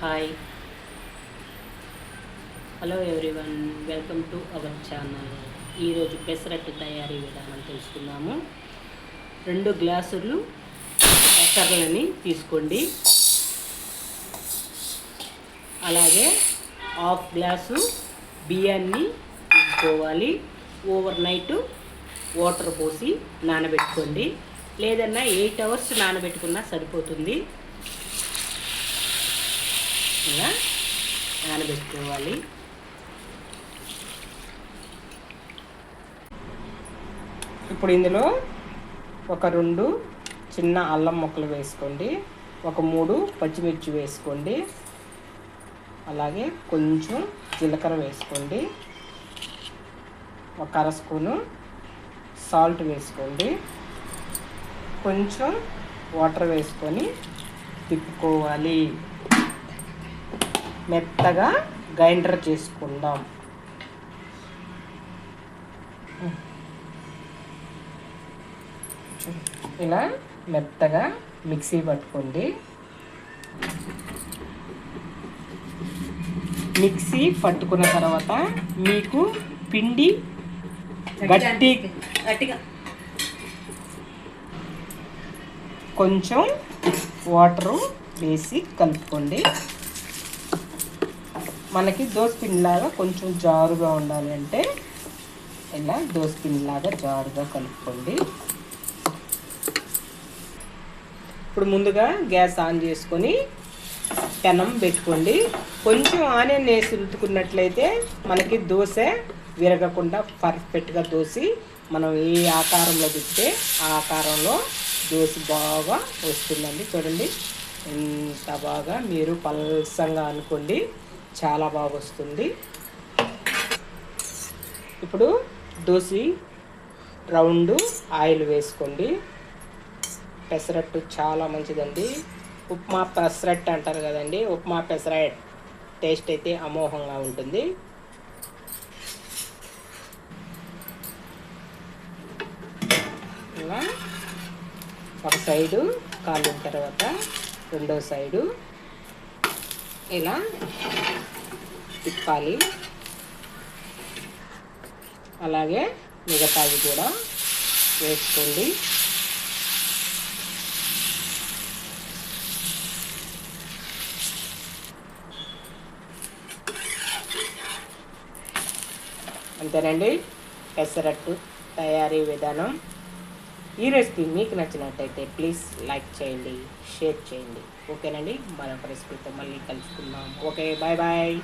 Hi hello everyone welcome to our channel ఈరోజు పెసరట్టు తయారీ విధానం తెలుసుకుందాము. రెండు గ్లాసులు పెసర్లని తీసుకోండి. అలాగే హాఫ్ గ్లాసు బియ్యాన్ని తీసుకోవాలి. ఓవర్ నైట్ వాటర్ పోసి నానబెట్టుకోండి. లేదన్నా ఎయిట్ అవర్స్ నానబెట్టుకున్నా సరిపోతుంది. ఇలా నానబెట్టుకోవాలి. ఇప్పుడు ఇందులో ఒక రెండు చిన్న అల్లం ముక్కలు వేసుకోండి. ఒక మూడు పచ్చిమిర్చి వేసుకోండి. అలాగే కొంచెం జీలకర్ర వేసుకోండి. ఒక అర స్పూను సాల్ట్ వేసుకోండి. కొంచెం వాటర్ వేసుకొని తిప్పుకోవాలి. మెత్తగా గ్రైండర్ చేసుకుందాం. ఇలా మెత్తగా మిక్సీ పట్టుకోండి. మిక్సీ పట్టుకున్న తర్వాత మీకు పిండి గట్టి గట్టిగా. కొంచెం వాటరు వేసి కలుపుకోండి. మనకి దోసపిండిలాగా కొంచెం జారుగా ఉండాలి అంటే ఇలా దోసపిండిలాగా జారుగా కలుపుకోండి. ఇప్పుడు ముందుగా గ్యాస్ ఆన్ చేసుకొని పెనం పెట్టుకోండి. కొంచెం ఆనియన్ వేసి ఉతుకున్నట్లయితే మనకి దోశ విరగకుండా పర్ఫెక్ట్గా దోసి మనం ఏ ఆకారంలో తిప్పితే ఆ ఆకారంలో దోశ బాగా వస్తుందండి. చూడండి ఎంత బాగా మీరు పల్సంగా అనుకోండి. చాలా బాగా వస్తుంది ఇప్పుడు దోశ రౌండ్ ఆయిల్ వేసుకోండి. పెసరట్టు చాలా మంచిదండి. ఉప్మా పెసరట్టు అంటారు కదండి ఉప్మా పెసరట్ టేస్ట్ అయితే అమోఘంగా ఉంటుంది. ఇలా ఒక సైడు కాలిన తర్వాత రెండో సైడు ఇలా తిప్పాలి. అలాగే మిగతావి కూడా వేసుకోండి. అంతేనండి పెసరట్టు తయారీ విధానం. ఈ రెసిపీ మీకు నచ్చినట్టయితే ప్లీజ్ లైక్ చేయండి షేర్ చేయండి. ఓకేనండి మరొక రెసిపీతో మళ్ళీ కలుసుకుందాం. Okay bye bye.